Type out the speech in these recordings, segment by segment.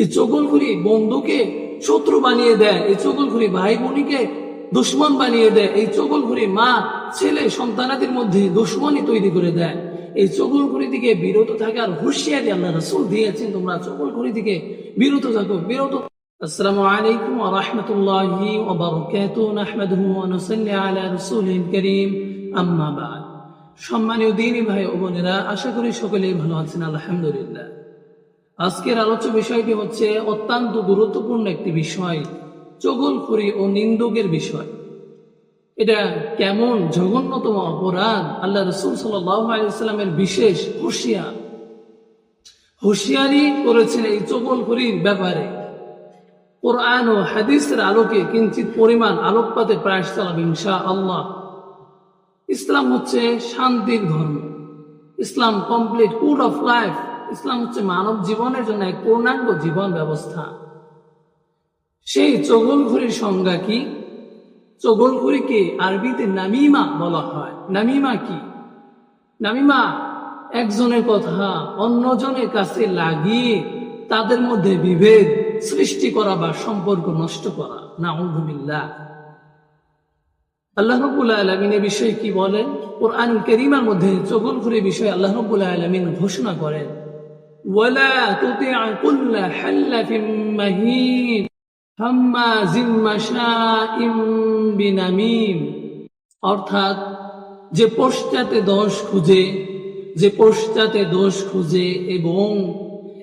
এই চগলখুরি বন্ধুকে শত্রু বানিয়ে দেয় এই চগলখুরি ভাই বোনিকে দুশ্মন বানিয়ে দেয় এই চগলখুরি মা ছেলে সন্তানাদের মধ্যে দুশ্মনী তৈরি করে দেয় এই চগলখুরি থেকে বিরত থাকার হুঁশিয়ারি আল্লাহ রসুল দিয়েছেন তোমরা চগলখুরি থেকে বিরত থাকো বিরত السلام عليكم ورحمة الله وبركاته نحمده ونصلي على رسوله الكريم أما بعد সম্মানীয় দিনী ভাই ও বোনেরা আশা করি সকলেই ভালো আছেন আলহামদুলিল্লাহ আজকের আলোচ্য বিষয়টি হচ্ছে অত্যন্ত গুরুত্বপূর্ণ একটি বিষয় চগলখড়ি ও নিন্দুকের বিষয়। এটা কেমন জঘন্যতম অপরাধ, আল্লাহ রসুল সাল্লামের বিশেষ হুঁশিয়ার। হুঁশিয়ারি করেছেন এই চগলখড়ির ব্যাপারে। কোরআন ও হাদিসের আলোকে কিঞ্চিত পরিমাণ আলোকপাতে প্রয়াস চালাবে ইনশা আল্লাহ ইসলাম হচ্ছে শান্তির ধর্ম। ইসলাম কমপ্লিট কোড অফ লাইফ ইসলাম হচ্ছে মানব জীবনের জন্য এক পূর্ণাঙ্গ জীবন ব্যবস্থা। সেই চগলঘুরির সংজ্ঞা কি? চগলঘুরিকে আরবিতে নামিমা বলা হয়। নামিমা কি? নামিমা একজনের কথা অন্যজনের কাছে লাগিয়ে তাদের মধ্যে বিভেদ সৃষ্টি করা বা সম্পর্ক নষ্ট করা। না আল্লাহ রব্বুল আলমিন এ বিষয়ে কি বলেন? কোরআন করিমার মধ্যে চগলখুরি বিষয়ে আল্লাহ আলমিন ঘোষণা করেন। ولا تطع كل حلف مهين هماز مشاء بنميم অর্থাৎ যে পশ্চাতে দোষ খুঁজে যে পশ্চাতে দোষ খুঁজে এবং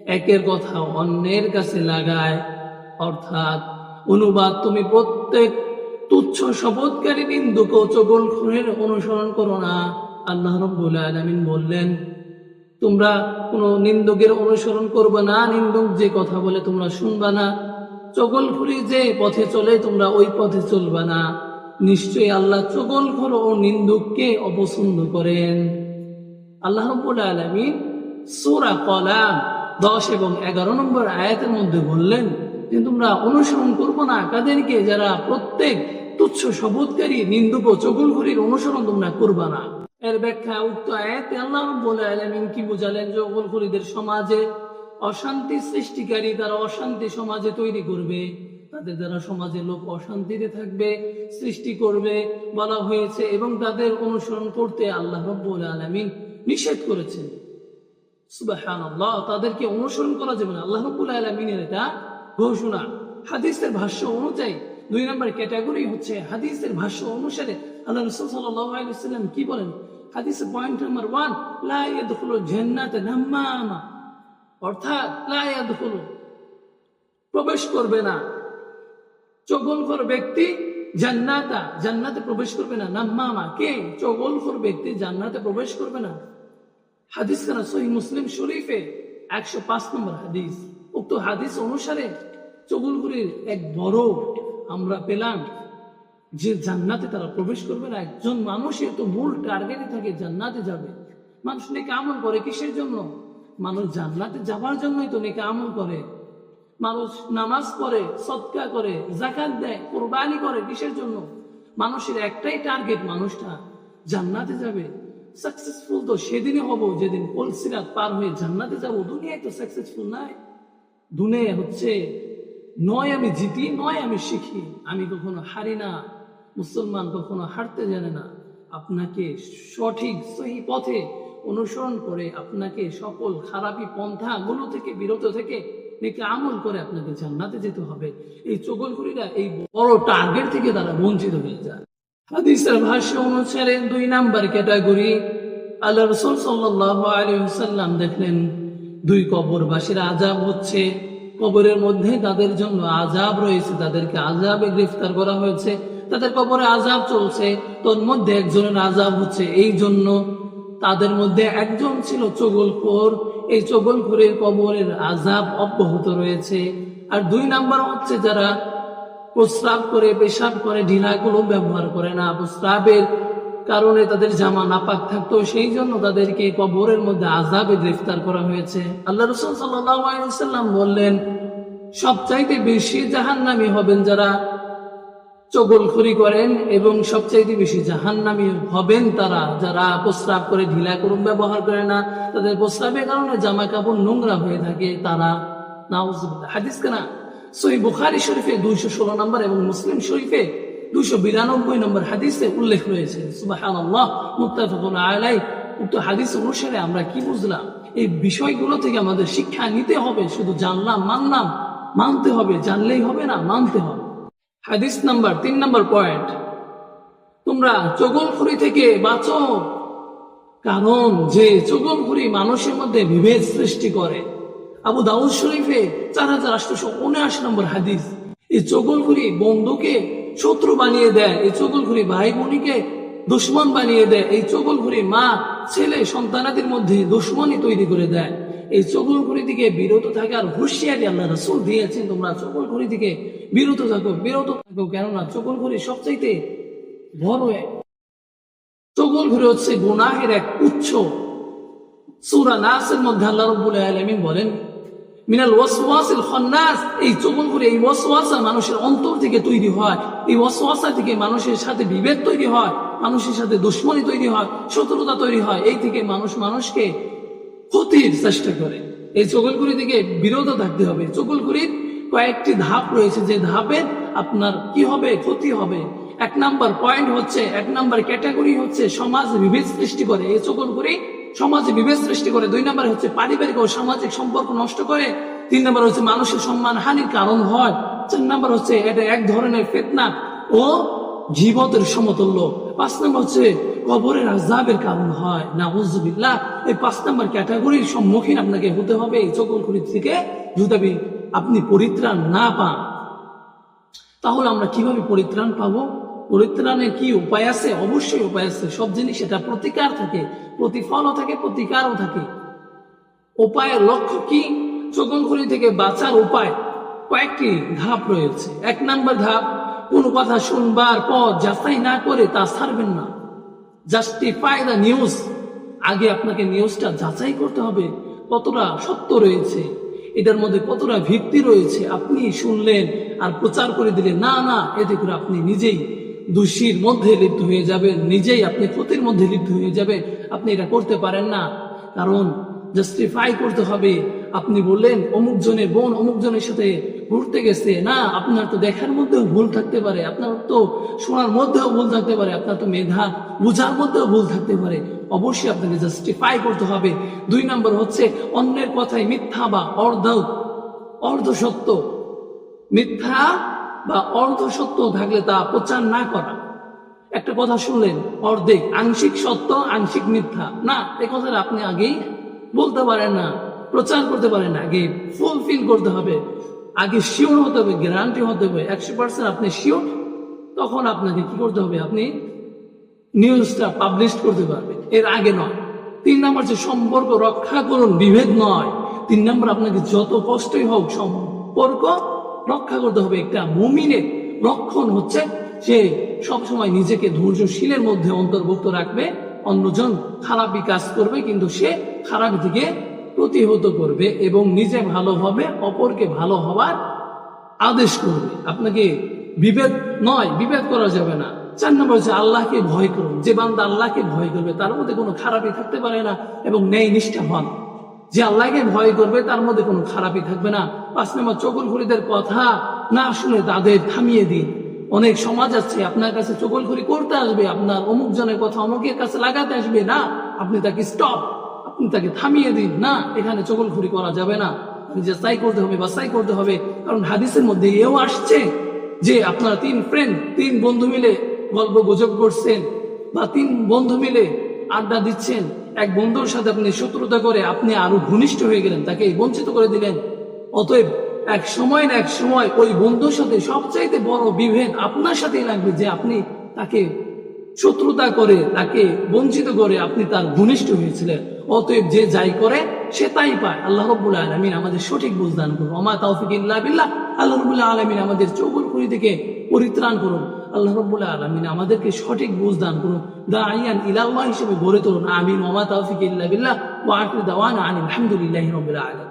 একের কথা অন্যের কাছে লাগায় অর্থাৎ অনুবাদ তুমি প্রত্যেক তুচ্ছ শপথকারী নিন্দুক চগল খুনের অনুসরণ করো না আল্লাহ রব্বুল আলমিন বললেন তোমরা কোনো নিন্দুকের অনুসরণ করবে না, নিন্দুক যে কথা বলে তোমরা শুনবা না। চগলখুরি যে পথে চলে তোমরা ওই পথে চলবা না। নিশ্চয়ই আল্লাহ চগলখোর ও নিন্দুককে অপছন্দ করেন। আল্লাহ আলমিন সুরা কলাম দশ এবং এগারো নম্বর আয়াতের মধ্যে বললেন যে, তোমরা অনুসরণ করব না। কাদেরকে যারা প্রত্যেক তুচ্ছ শবোধকারী নিন্দুক ও চগলখুরির অনুসরণ তোমরা করবা না। এর ব্যাখ্যা উক্ত আয়াতে আল্লাহ রব্বুল আলামিন কি বুঝালেন? যে চগলখুরিদের সমাজে অশান্তি সৃষ্টিকারী তারা অশান্তি সমাজে তৈরি করবে। তাদের দ্বারা সমাজে লোক অশান্তিতে থাকবে, সৃষ্টি করবে বলা হয়েছে এবং তাদের অনুসরণ করতে আল্লাহ রব্বুল আলামিন নিষেধ করেছেন। সুবহানাল্লাহ, তাদেরকে অনুসরণ করা যাবে না। আল্লাহ রব্বুল আলামিনের এটা ঘোষণা। হাদিসের ভাষ্য অনুযায়ী দুই নম্বর ক্যাটাগরি হচ্ছে হাদিসের ভাষ্য অনুসারে আল্লাহ রসুল সাল্লাম কি বলেন? হাদিসের পয়েন্ট নাম্বার ওয়ান লাইয়াদখুলু জান্নাতে নাম্মামা। অর্থাৎ লাইয়াদখুলু প্রবেশ করবে না। চগলখোর ব্যক্তি জান্নাতা, জান্নাতে প্রবেশ করবে না। নাম্মামা, কে? চগলখোর ব্যক্তি জান্নাতে প্রবেশ করবে না। হাদিস কেন সহি মুসলিম শরীফে একশো পাঁচ নম্বর হাদিস। উক্ত হাদিস অনুসারে চগুলগুলির এক বড় আমরা পেলাম। যে জান্নাতে তারা প্রবেশ করবে না, একজন মানুষের তো মূল টার্গেটই থাকে জান্নাতে যাবে। মানুষ নেকে আমল করে কিসের জন্য? মানুষ জান্নাতে যাবার জন্যই তো নেকে আমল করে। মানুষ নামাজ পড়ে, সৎকা করে জাকাত দেয়, কোরবানি করে কিসের জন্য? মানুষের একটাই টার্গেট মানুষটা জান্নাতে যাবে। সাকসেসফুল তো সেদিনই হব, যেদিন কলসিরাত পার হয়ে জান্নাতে যাব। দুনিয়ায় তো সাকসেসফুল নাই। দুনিয়া হচ্ছে, নয় আমি জিতি, নয় আমি শিখি। আমি কখনো হারি না। মুসলমান কখনো হারতে জানে না। আপনাকে সঠিক, সহি পথে অনুসরণ করে আপনাকে সকল খারাপি পন্থাগুলো থেকে, বিরত থেকে নাকি আমল করে আপনাকে জান্নাতে যেতে হবে। এই চগলগুলিরা এই বড় টার্গেট থেকে তারা বঞ্চিত হয়ে যায়। দুই নাম্বার ক্যাটাগরি, আল্লাহ রসুল দেখলেন, দুই হচ্ছে। কবরের মধ্যে তাদের জন্য আজাব রয়েছে, তাদেরকে আজাবে গ্রেফতার করা হয়েছে। তাদের কবরে আজাব চলছে। তোর মধ্যে একজনের আজাব হচ্ছে। এই জন্য তাদের মধ্যে একজন ছিল চগলখোর। এই চগলখোরের কবরের আজাব অব্যাহত রয়েছে। আর দুই নাম্বার হচ্ছে যারা প্রস্রাব করে, পেশাব করে ঢিলাগুলো ব্যবহার করে না। প্রস্রাবের কারণে তাদের জামা নাপাক থাকতো। সেই জন্য তাদেরকে কবরের মধ্যে আজাবে গ্রেফতার করা হয়েছে। আল্লাহ রসুল সাল্লাম বললেন, সবচাইতে বেশি জাহান্নামি হবেন যারা চগলখড়ি করেন এবং সবচাইতে বেশি জাহান্নামি হবেন তারা, যারা প্রস্রাব করে ঢিলা করুন ব্যবহার করে না। তাদের প্রস্রাবের কারণে জামা কাপড় নোংরা হয়ে থাকে তারা। নাউজুবিল্লাহ। হাদিস কেনা? সই বুখারি শরীফে দুইশো ষোলো নম্বর এবং মুসলিম শরীফে দুইশো বিরানব্বই নম্বর হাদিসে উল্লেখ রয়েছে। উক্ত হাদিস অনুসারে আমরা কি বুঝলাম? এই বিষয়গুলো থেকে আমাদের শিক্ষা নিতে হবে, শুধু জানলাম, মানলাম। মানতে হবে, জানলেই হবে না, মানতে হবে। হাদিস নাম্বার তিন নাম্বার পয়েন্ট। তোমরা চগলখুরি থেকে বাঁচো। কারণ যে চগলখুরি মানুষের মধ্যে বিভেদ সৃষ্টি করে। আবু দাউদ শরীফে চার হাজার আটশো উনআশি নম্বর হাদিস, এই চগলখুরি বন্ধুকে শত্রু বানিয়ে দেয়, এই চগলখুরি ভাই বোনিকে দুশ্মন বানিয়ে দেয়, এই চগলখুরি মা, ছেলে, সন্তানাদের মধ্যে দুশ্মনী তৈরি করে দেয়। এই চগলখুরি থেকে বিরত থাকার হুঁশিয়ারি আল্লাহ রসুল দিয়েছেন, তোমরা চগলখুরি থেকে বিরত থাকো বিরত থাকো। কেননা চগলখুরি সবচাইতে বড় এক চগল ঘুরে হচ্ছে গুনাহের এক উচ্চ সুরা নাসের মধ্যে আল্লাহ রব্বুল আলামিন বলেন, মিনাল ওয়াসওয়াসিল খান্নাস। এই চগল ঘুরে এই ওয়াসওয়াসা মানুষের অন্তর থেকে তৈরি হয়। এই ওয়াসওয়াসা থেকে মানুষের সাথে বিভেদ তৈরি হয়, মানুষের সাথে দুশ্মনী তৈরি হয়, শত্রুতা তৈরি হয়। এই থেকে মানুষ মানুষকে ক্ষতির চেষ্টা করে। এই চগলগুড়ি থেকে বিরত থাকতে হবে। চগলগুড়ির কয়েকটি ধাপ রয়েছে। যে ধাপে আপনার কি হবে? ক্ষতি হবে। এক নাম্বার পয়েন্ট হচ্ছে, এক নাম্বার ক্যাটাগরি হচ্ছে সমাজ বিভেদ সৃষ্টি করে। এই চগলগুড়ি সমাজে বিভেদ সৃষ্টি করে। দুই নাম্বার হচ্ছে পারিবারিক ও সামাজিক সম্পর্ক নষ্ট করে। তিন নাম্বার হচ্ছে মানুষের সম্মান হানির কারণ হয়। চার নাম্বার হচ্ছে এটা এক ধরনের ফেতনা ও জীবতের সমতুল্য। পাঁচ নম্বর হচ্ছে কবরের আজাবের কারণ হয়। না উজুবিল্লাহ এই পাঁচ নম্বর ক্যাটাগরির সম্মুখীন আপনাকে হতে হবে এই চকলখড়ি থেকে। যদি আপনি পরিত্রাণ না পান, তাহলে আমরা কীভাবে পরিত্রাণ পাবো? পরিত্রাণের কি উপায় আছে? অবশ্যই উপায় আছে। সব জিনিস এটা প্রতিকার থাকে, প্রতিফলও থাকে, প্রতিকারও থাকে। উপায়ের লক্ষ্য কি? চকলখড়ি থেকে বাঁচার উপায় কয়েকটি ধাপ রয়েছে। এক নাম্বার ধাপ, কোন কথা শুনবার পর যাচাই না করে তা ছাড়বেন না। জাস্টিফাই দ্য নিউজ আগে আপনাকে নিউজটা যাচাই করতে হবে। কতটা সত্য রয়েছে? এটার মধ্যে কতটা ভিত্তি রয়েছে? আপনি শুনলেন আর প্রচার করে দিলেন। না না এতে করে আপনি নিজেই দোষীর মধ্যে লিপ্ত হয়ে যাবেন। নিজেই আপনি ক্ষতির মধ্যে লিপ্ত হয়ে যাবেন। আপনি এটা করতে পারেন না। কারণ জাস্টিফাই করতে হবে। আপনি বললেন, অমুক জনের বোন, অমুক জনের সাথে ঘুরতে গেছে, না, আপনার তো দেখার মধ্যেও ভুল থাকতে পারে, আপনার তো শোনার মধ্যেও ভুল থাকতে পারে, আপনার তো মেধা বোঝার মধ্যেও ভুল থাকতে পারে, অবশ্যই আপনাকে জাস্টিফাই করতে হবে। দুই নম্বর হচ্ছে, অন্যের কথায় মিথ্যা বা অর্ধ অর্ধ সত্য মিথ্যা বা অর্ধ সত্য থাকলে তা প্রচার না করা। একটা কথা শুনলেন, অর্ধেক, আংশিক সত্য, আংশিক মিথ্যা। না, এ কথাটা আপনি আগেই বলতে পারেন না, প্রচার করতে পারেন আগে ফুলফিল করতে হবে। আগে শিওর হতে হবে গ্যারান্টি হতে হবে, একশো পার্সেন্ট আপনি শিওর, তখন আপনাকে কি করতে হবে? আপনি নিউজটা পাবলিশ করতে পারবেন। এর আগে নয়। তিন নম্বর যে সম্পর্ক রক্ষা করুন, বিভেদ নয়। তিন নম্বর আপনাকে যত কষ্টই হোক সম্পর্ক রক্ষা করতে হবে। একটা মুমিনের রক্ষণ হচ্ছে সে সবসময় নিজেকে ধৈর্যশীলের মধ্যে অন্তর্ভুক্ত রাখবে, অন্যজন খারাপই কাজ করবে, কিন্তু সে খারাপ দিকে প্রতিহত করবে এবং নিজে ভালো হবে, অপরকে ভালো হওয়ার আদেশ করবে। আপনাকে বিভেদ নয়, বিভেদ করা যাবে না। চার নম্বর হচ্ছে আল্লাহকে ভয় করুন। যে বান্দা আল্লাহকে ভয় করবে, তার মধ্যে কোনো খারাপই থাকতে পারে না এবং ন্যায় নিষ্ঠা হন। যে আল্লাহকে ভয় করবে, তার মধ্যে কোনো খারাপই থাকবে না। পাঁচ নম্বর, চকুলখুরিদের কথা না শুনে তাদের থামিয়ে দিন। অনেক সমাজ আছে, আপনার কাছে চকুলখুরি করতে আসবে, আপনার অমুক জনের কথা অমুকের কাছে লাগাতে আসবে। না, আপনি তাকে স্টপ তাকে থামিয়ে দিন। না, এখানে চকুলখুরি করা যাবে না। যাচাই করতে হবে বা বাছাই করতে হবে। কারণ হাদিসের মধ্যে এও আসছে যে আপনারা তিন ফ্রেন্ড তিন বন্ধু মিলে গল্প গুজব করছেন বা তিন বন্ধু মিলে আড্ডা দিচ্ছেন। এক বন্ধুর সাথে আপনি শত্রুতা করে আপনি আরও ঘনিষ্ঠ হয়ে গেলেন, তাকে বঞ্চিত করে দিলেন। অতএব এক সময় না এক সময় ওই বন্ধুর সাথে সবচাইতে বড় বিভেদ আপনার সাথেই লাগবে যে আপনি তাকে শত্রুতা করে, তাকে বঞ্চিত করে আপনি তার ঘনিষ্ঠ হয়েছিলেন। অতএব যে যাই করে, সে তাই পায়। আল্লাহ রব্বুল আলমিন আমাদের সঠিক বুঝদান করুন। অমা তৌফিক ইল্লা বিল্লাহ। আল্লাহ রব্বুল আলমিন আমাদের চৌকুরপুরি থেকে পরিত্রাণ করুন। আল্লাহ রব্বুল আলমিন আমাদেরকে সঠিক বুঝদান করুন। দা আইয়ান ইলাল্লাহ হিসেবে গড়ে তুলুন। আমিন। ওমা তৌফিক ইল্লা বিল্লাহ। আখির দাওয়ানা আনিল হামদুলিল্লাহি রাব্বিল আলামিন।